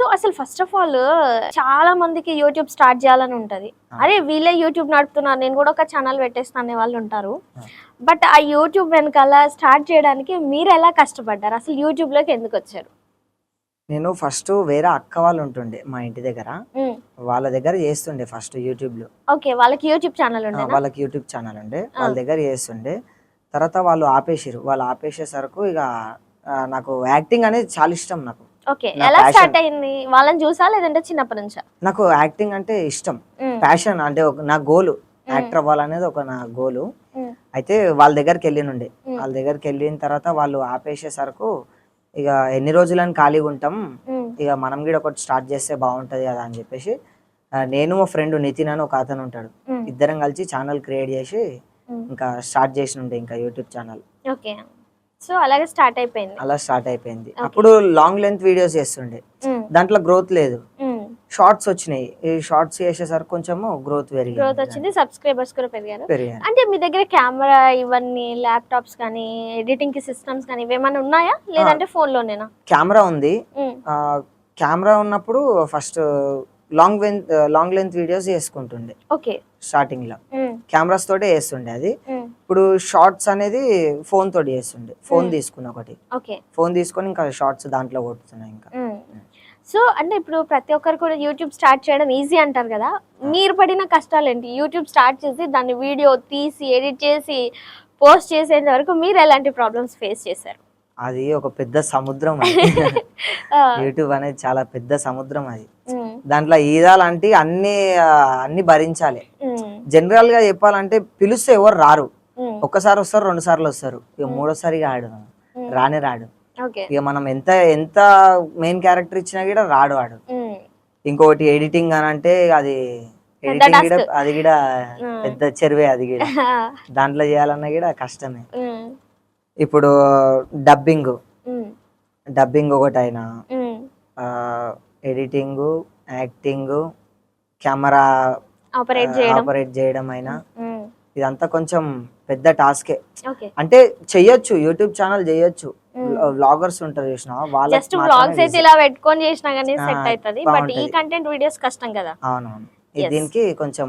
So అసలు first of all చాలా మందికి యూట్యూబ్ స్టార్ట్ చేయాలని ఉంటది. అరే వీళ్ళే యూట్యూబ్ నడుపుతున్నారు నేను కూడా ఒక ఛానల్ పెట్టేస్తాను అనే వాళ్ళు ఉంటారు. బట్ ఆ యూట్యూబ్ వెనకాల స్టార్ట్ చేయడానికి మీరు ఎలా కష్టపడ్డారు? అసలు యూట్యూబ్లోకి ఎందుకు వచ్చారు? నేను ఫస్ట్ వేరే అక్క వాళ్ళు ఉంటుండే మా ఇంటి దగ్గర. వాళ్ళ దగ్గర చేస్తుండే ఫస్ట్ యూట్యూబ్లో. ఓకే వాళ్ళకి యూట్యూబ్ ఛానల్ ఆ, ఉండేనా? వాళ్ళకి యూట్యూబ్ ఛానల్ ఉండే. వాళ్ళ దగ్గర చేస్తుండే. తర్వాత వాళ్ళు ఆపేసిరు వాళ్ళు ఆపేసేసరికి ఇక నాకు యాక్టింగ్ అనేది చాలా ఇష్టం నాకు. ఓకే ఎలా. స్టార్ట్ అయింది? వాళ్ళని చూసా లేదంటే చిన్నప్పటి నుంచా? నాకు యాక్టింగ్ అంటే ఇష్టం. ప్యాషన్ అంటే ఒక నా గోలు. యాక్టర్ అవ్వాలనేది ఒక నా గోలు. అయితే వాళ్ళ దగ్గరికి వెళ్ళినుండే. వాళ్ళ దగ్గరికి వెళ్ళిన తర్వాత వాళ్ళు ఆపేసేసరికి ఇక ఎన్ని రోజులని ఖాళీగా ఉంటాం ఇక మనం కూడా ఒకటి స్టార్ట్ చేస్తే బాగుంటది కదా అని చెప్పేసి నేను మా ఫ్రెండ్ నితిన్ అని ఒక అతను ఉంటాడు. ఇద్దరం కలిసి ఛానల్ క్రియేట్ చేసి. ఇంకా స్టార్ట్ చేసి ఉండే ఇంకా యూట్యూబ్ ఛానల్ ఓకే. సో అలాగే స్టార్ట్ అయిపోయింది. అలా స్టార్ట్ అయిపోయింది. అప్పుడు లాంగ్ లెంత్ వీడియోస్ చేస్తుండే. దాంట్లో గ్రోత్ లేదు. షార్ట్స్ వచ్చినాయి. ఈ షార్ట్స్ చేసేసరికి కొంచెము గ్రోత్ పెరిగింది. గ్రోత్ వచ్చింది సబ్స్క్రైబర్స్ కూడా పెరిగారు. అంటే మీ దగ్గర కెమెరా ఇవన్నీ ల్యాప్టాప్స్ కానీ ఎడిటింగ్కి సిస్టమ్స్ కానీ ఇవేమైనా ఉన్నాయా? లేదంటే ఫోన్ లోనేనా? కెమెరా ఉంది. కెమెరా ఉన్నప్పుడు first long length long length videos చేసుకుంటుండే. Okay. స్టార్టింగ్లో కెమెరాస్ తోటే చేస్తుండే అది. ఇప్పుడు షార్ట్స్ అనేది ఫోన్ తోటి చేస్తుండే. ఫోన్ తీసుకుని ఒకటి. ఓకే. ఫోన్ తీసుకొని ఇంకా షార్ట్స్ దాంట్లో కొడుతున్నాయి ఇంకా. సో అంటే ఇప్పుడు ప్రతి ఒక్కరు కూడా యూట్యూబ్ స్టార్ట్ చేయడం ఈజీ అంటారు కదా? మీరు పడిన కష్టాలు ఏంటి యూట్యూబ్ స్టార్ట్ చేసి దాన్ని వీడియో తీసి ఎడిట్ చేసి పోస్ట్ చేసేంత వరకు మీరు ఎలాంటి ప్రాబ్లమ్స్ ఫేస్ చేశారు? అది ఒక పెద్ద సముద్రం యూట్యూబ్ అనేది చాలా పెద్ద సముద్రం అది. దాంట్లో ఈదాలంటే అన్ని అన్ని భరించాలి. జనరల్గా చెప్పాలంటే పిలిస్తే ఎవరు రారు. ఒక్కసారి వస్తారు రెండు సార్లు వస్తారు. ఇక మూడోసారి ఆడు. రానే రాడు. ఇక మనం ఎంత ఎంత మెయిన్ క్యారెక్టర్ ఇచ్చినా కూడా రాడు వాడు. ఉమ్, ఇంకొకటి ఎడిటింగ్ అని అంటే అది ఎడిటింగ్ కూడా. అది కూడా. పెద్ద చెరువే అది కూడా. దాంట్లో చేయాలన్నా కూడా కష్టమే. ఇప్పుడు డబ్బింగ్ డబ్బింగ్ ఒకటైనా um. Editing acting camera operate చేయడం. ఆపరేట్ చేయడం అయినా ఇదంతా కొంచెం పెద్ద టాస్కే. అంటే చెయ్యొచ్చు యూట్యూబ్ ఛానల్ చెయ్యొచ్చు. ఉమ్. వ్లాగర్స్ ఉంటారు చూసిన జస్ట్ వ్లాగ్స్ అయితే ఇలా పెట్టుకొని చేసినా ఆ, సెట్ అవుతుంది బట్ ఈ. కంటెంట్ వీడియోస్ కష్టం కదా. అవునవును. దీనికి కొంచెం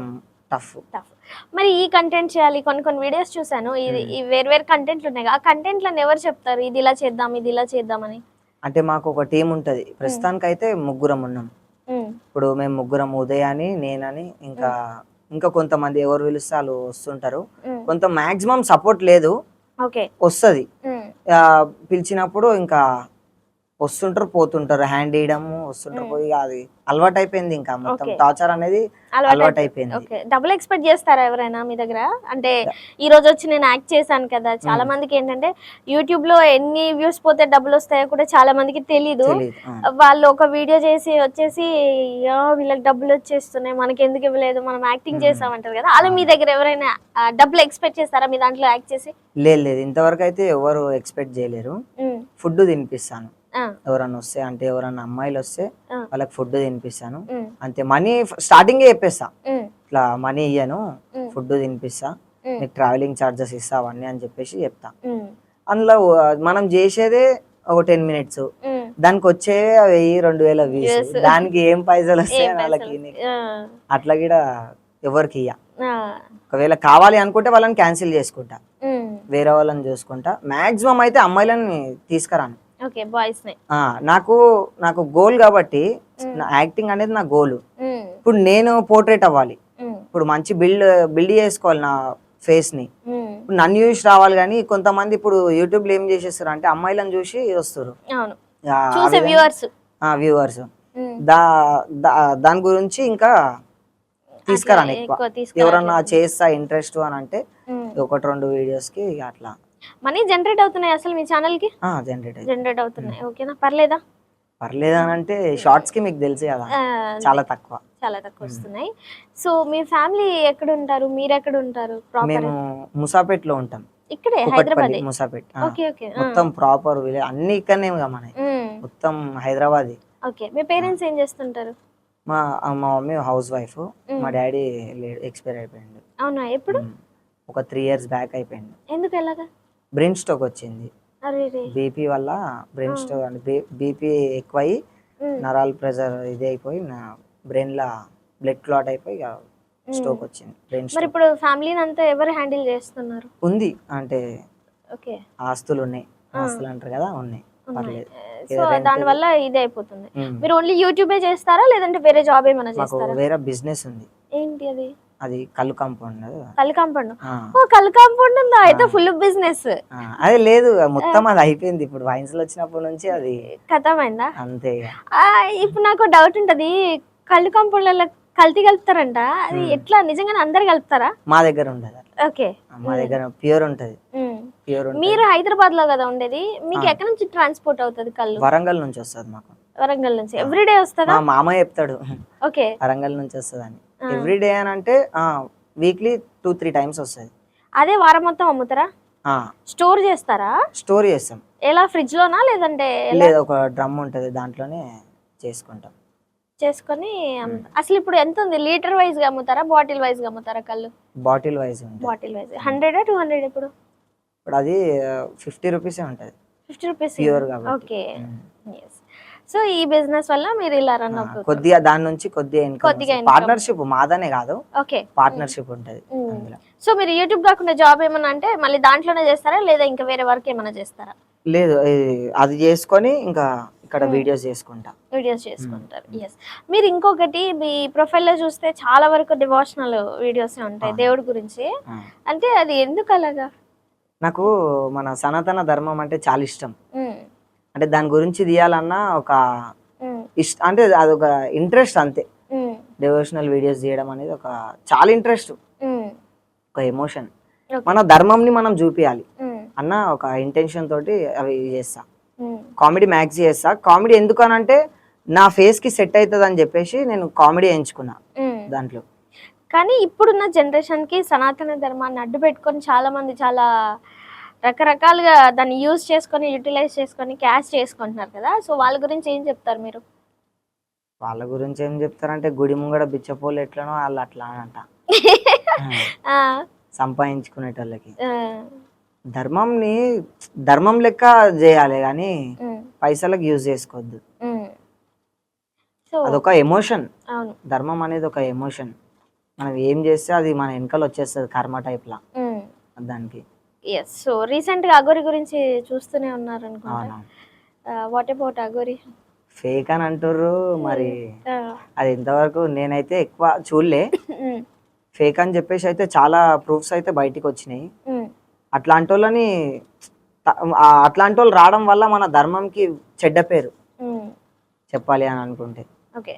టఫ్. టఫ్. మరి ఈ కంటెంట్ చేయాలి. కొన్ని కొన్ని వీడియోస్ చూసాను ఇది వేరు వేరు కంటెంట్లు ఉన్నాయి. ఆ కంటెంట్లను ఎవరు చెప్తారు? ఇది ఇలా చేద్దాం ఇది ఇలా చేద్దామని? అంటే మాకు ఒక టీం ఉంటది. ప్రస్తుతానికి అయితే ముగ్గురం ఉన్నాం. ఇప్పుడు మేము ముగ్గురం ఉదయ్ అని నేనని ఇంకా ఇంకా కొంతమంది ఎవరు పిలిస్తే వాళ్ళు వస్తుంటారు. కొంత మాక్సిమం సపోర్ట్ లేదు. వస్తుంది. పిలిచినప్పుడు ఇంకా వస్తుంటారు పోతుంటారు. హ్యాండ్ ఇయడము వస్తుంటారు. పోయి ఇక అది అలవాటు అయిపోయింది ఇంకా మొత్తం. టార్చర్ అనేది అలవాటు అయిపోయింది డబుల్ ఎక్స్పెక్ట్ చేస్తారా ఎవరైనా మీ దగ్గర? అంటే ఈ రోజు వచ్చి నేను యాక్ట్ చేశాను కదా. చాలా మందికి ఏంటంటే యూట్యూబ్లో ఎన్ని వ్యూస్ పోతే డబ్బులు వస్తాయో కూడా చాలా మందికి తెలీదు. వాళ్ళు ఒక వీడియో చేసి వచ్చేసి "యా, వీళ్ళకి డబ్బులు వచ్చేస్తున్నాయి. మనకి ఎందుకు ఇవ్వలేదు? మనం యాక్టింగ్ చేసామంటారు కదా. అలా మీ దగ్గర ఎవరైనా డబ్బులు ఎక్స్పెక్ట్ చేస్తారా? మీ దాంట్లో యాక్ట్ చేసి? లేదు లేదు. ఇంతవరకు అయితే ఎవరు ఎక్స్పెక్ట్ చేయలేరు. ఫుడ్ తినిపిస్తాను. ఎవరన్నా వస్తే అంటే ఎవరన్నా అమ్మాయిలు వస్తే. వాళ్ళకి ఫుడ్ తినిపిస్తాను. అంతే మనీ స్టార్టింగే చెప్పేస్తా. ఇట్లా మనీ ఇయ్యను ఫుడ్ తినిపిస్తా నీకు ట్రావెలింగ్ ఛార్జెస్ ఇస్తా అవన్నీ అని చెప్పేసి చెప్తా. అందులో మనం చేసేదే ఒక టెన్ మినిట్స్. దానికి వచ్చే వెయ్యి రెండు వేల Views. దానికి ఏం పైసలు వస్తాయి వాళ్ళకి అట్లా కూడా ఎవరికి ఇయ్య. ఒకవేళ కావాలి అనుకుంటే వాళ్ళని క్యాన్సిల్ చేసుకుంటా. వేరే వాళ్ళని చూసుకుంటా. మాక్సిమం అయితే అమ్మాయిలని తీసుకురాను. నాకు నాకు గోల్ కాబట్టి. నా యాక్టింగ్ అనేది నా గోల్ ఇప్పుడు నేను పోర్ట్రేట్ అవ్వాలి. ఇప్పుడు మంచి బిల్డ్ బిల్డ్ చేసుకోవాలి నా ఫేస్ని. నన్ను చూసి రావాలి కానీ కొంతమంది ఇప్పుడు యూట్యూబ్లో ఏం చేసేస్తారు అంటే అమ్మాయిలను చూసి వస్తారు. వ్యూవర్స్ దా దాని గురించి ఇంకా తీసుకురాను ఎక్కువ ఎవరన్నా చేస్తా ఇంట్రెస్ట్ అని అంటే ఒకటి రెండు వీడియోస్కి అట్లా. మనీ జనరేట్ అవుతున్నాయి అసలు మీ ఛానల్కి జనరేట్ జనరేట్ అవుతున్నాయి. ఓకేనా? పర్లేదా? పర్లేదు అని అంటే షార్ట్స్కి మీకు తెలుసు కదా. చాలా తక్కువ. చాలా తక్కువ వస్తున్నాయి. సో మీ ఫ్యామిలీ ఎక్కడ ఉంటారు మీరు ఎక్కడ ఉంటారు ప్రాపర్ మేము ముసాపేట్లో ఉంటాం. ఇక్కడే? హైదరాబాద్? ముసాపేట్. Okay okay. మొత్తం ప్రాపర్ విలేజ్ అన్ని ఇక్కడనే ఇక మనవి మొత్తం హైదరాబాద్. ఓకే. మీ పేరెంట్స్ ఏం చేస్తుంటారు? మా మా మమ్మీ హౌస్ వైఫ్. మా డాడీ ఎక్స్పైర్ అయిపోయిండు. అవునా? ఎప్పుడు. ఒక త్రీ ఇయర్స్ బ్యాక్ అయిపోయింది. ఎందుకు ఎలాగా? బ్రెయిన్ స్ట్రోక్ వచ్చింది. బీపీ వల్ల బ్రెయిన్ స్ట్రోక్ అంటే బీపీ ఎక్కువయి ఉమ్, నరాల ప్రెషర్ ఇది అయిపోయి నా బ్రెయిన్ లా బ్లడ్ క్లాట్ అయిపోయి స్ట్రోక్ వచ్చింది. బ్రెయిన్ మరి ఇప్పుడు ఫ్యామిలీని అంతా ఎవరు హ్యాండిల్ చేస్తున్నారు? ఉంది. అంటే ఓకే. ఆస్తులు ఉన్నాయి ఆస్తులు అంటారు కదా ఉన్నాయి. పర్లేదు. సో దాని వల్ల ఇది అయిపోతుంది. మీరు ఓన్లీ యూట్యూబే చేస్తారా లేదంటే వేరే జాబ్ ఏమైనా చేస్తారా? వేరే బిజినెస్ ఉంది. ఏంటి అది? అది కళ్ళు కాంపౌండ్ కల్ కాంపౌండ్ ఓ కల్ కాంపౌండ్ ఉందా అయితే ఫుల్ బిజినెస్ అదే లేదు మొత్తం అది అయిపోయింది. ఇప్పుడు వైన్స్లో వచ్చినప్పటి నుంచి అది కథమైందా? అంతే ఇప్పుడు నాకు డౌట్ ఉంటది. కళ్ళు కాంపౌండ్లలో కల్తీ కలుపుతారంట. అది ఎట్లా? నిజంగానే అందరు కలుపుతారా? మా దగ్గర ఉండదు. ఓకే. మా దగ్గర ప్యూర్ ఉంటది. ప్యూర్ మీరు హైదరాబాద్లో కదా ఉండేది. మీకు ఎక్కడి నుంచి ట్రాన్స్పోర్ట్ అవుతుంది కళ్ళు? వరంగల్ నుంచి వస్తుంది మాకు. వరంగల్ నుంచి. ఎవ్రీడే వస్తుందా? మా మామ చెప్తాడు. ఓకే. వరంగల్ నుంచి వస్తుంది అని ఎవ్రీ డే అని అంటే వీక్లీ టూ త్రీ టైమ్స్ వస్తుంది అదే వారం మొత్తం అమ్ముతారా? స్టోర్ చేస్తారా? స్టోర్ చేస్తాం. ఎలా ఫ్రిడ్జ్ లోనా లేదంటే లేదు ఒక డ్రమ్ ఉంటుంది దాంట్లోనే చేసుకుంటాం. చేసుకొని అసలు ఇప్పుడు ఎంత ఉంది? లీటర్ వైజ్గా అమ్ముతారా? బాటిల్ వైజ్గా అమ్ముతారా కళ్ళు? బాటిల్ వైజ్ ఉంటుంది bottle wise hundred two hundred ఇప్పుడు? ఇప్పుడు అది ఫిఫ్టీ రూపీసే ఉంటుంది. Fifty rupees pure okay. So ఈ బిజినెస్ వల్ల మీరు ఇలా రన్ అవుతుంది కొద్దిగా దాని నుంచి కొద్దిగా కొద్దిగా. పార్ట్నర్షిప్ మాదనే కాదు. ఓకే. పార్ట్నర్షిప్ ఉంటుంది సో మీరు యూట్యూబ్ కాకుండా జాబ్ ఏమన్నా అంటే మళ్ళీ దాంట్లోనే చేస్తారా లేదా ఇంకా వేరే వర్క్ ఏమైనా చేస్తారా? లేదు అది చేసుకొని ఇంకా ఇక్కడ వీడియోస్ చేసుకుంటా. వీడియోస్ చేసుకుంటారు. ఎస్ మీరు ఇంకొకటి మీ ప్రొఫైల్లో చూస్తే చాలా వరకు డివోషనల్ వీడియోస్ ఉంటాయి దేవుడి గురించి. అంటే అది ఎందుకు అలాగా? నాకు మన సనాతన ధర్మం అంటే చాలా ఇష్టం. అంటే దాని గురించి తీయాలన్నా ఒక ఇష్ట అంటే అదొక ఇంట్రెస్ట్ అంతే. డివోషనల్ వీడియోస్ చేయడం అనేది ఒక చాలా ఇంట్రెస్ట్. ఒక ఎమోషన్. మన ధర్మంని మనం చూపించాలి అన్న ఒక ఇంటెన్షన్ తోటి అవి చేస్తా. కామెడీ మ్యాక్స్ చేస్తా. కామెడీ ఎందుకనంటే నా ఫేస్కి సెట్ అవుతుంది అని చెప్పేసి నేను కామెడీ ఎంచుకున్నా. దాంట్లో. కానీ ఇప్పుడున్న జనరేషన్కి సనాతన ధర్మాన్ని అడ్డు పెట్టుకొని చాలా మంది చాలా రకరకాలుగా దాన్ని యూజ్ చేసుకొని యూటిలైజ్ చేసుకొని క్యాష్ చేసుకుంటున్నారు కదా. సో వాళ్ళ గురించి ఏం చెప్తారు మీరు? వాళ్ళ గురించి ఏం చెప్తారంటే గుడి ముంగడ బిచ్చపోలు ఎట్లనో వాళ్ళు అట్లా అంట సంపాదించుకునేటోళ్ళకి. ధర్మంని ధర్మం లెక్క చేయాలి కానీ పైసలకు యూజ్ చేసుకోవద్దు. అదొక ఎమోషన్. ధర్మం అనేది ఒక ఎమోషన్. మనం ఏం చేస్తే అది మన వెనకాల వచ్చేస్తుంది కర్మ టైప్ లా దానికి. ఎస్ సో రీసెంట్గా అగోరి గురించి చూస్తూనే ఉన్నారు అనుకుంటా వాట్ అబౌట్ అగోరి ఫేక్ అని అంటుర్రు మరి అది ఇంతవరకు నేనైతే ఎక్కువ చూడలే. ఫేక్ అని చెప్పేసి అయితే చాలా ప్రూఫ్స్ అయితే బయటికి వచ్చినాయి. అట్లాంటి వాళ్ళని త- ఆ అట్లాంటి వాళ్ళు రావడం వల్ల మన ధర్మంకి చెడ్డ పేరు. చెప్పాలి అని అనుకుంటే. ఓకే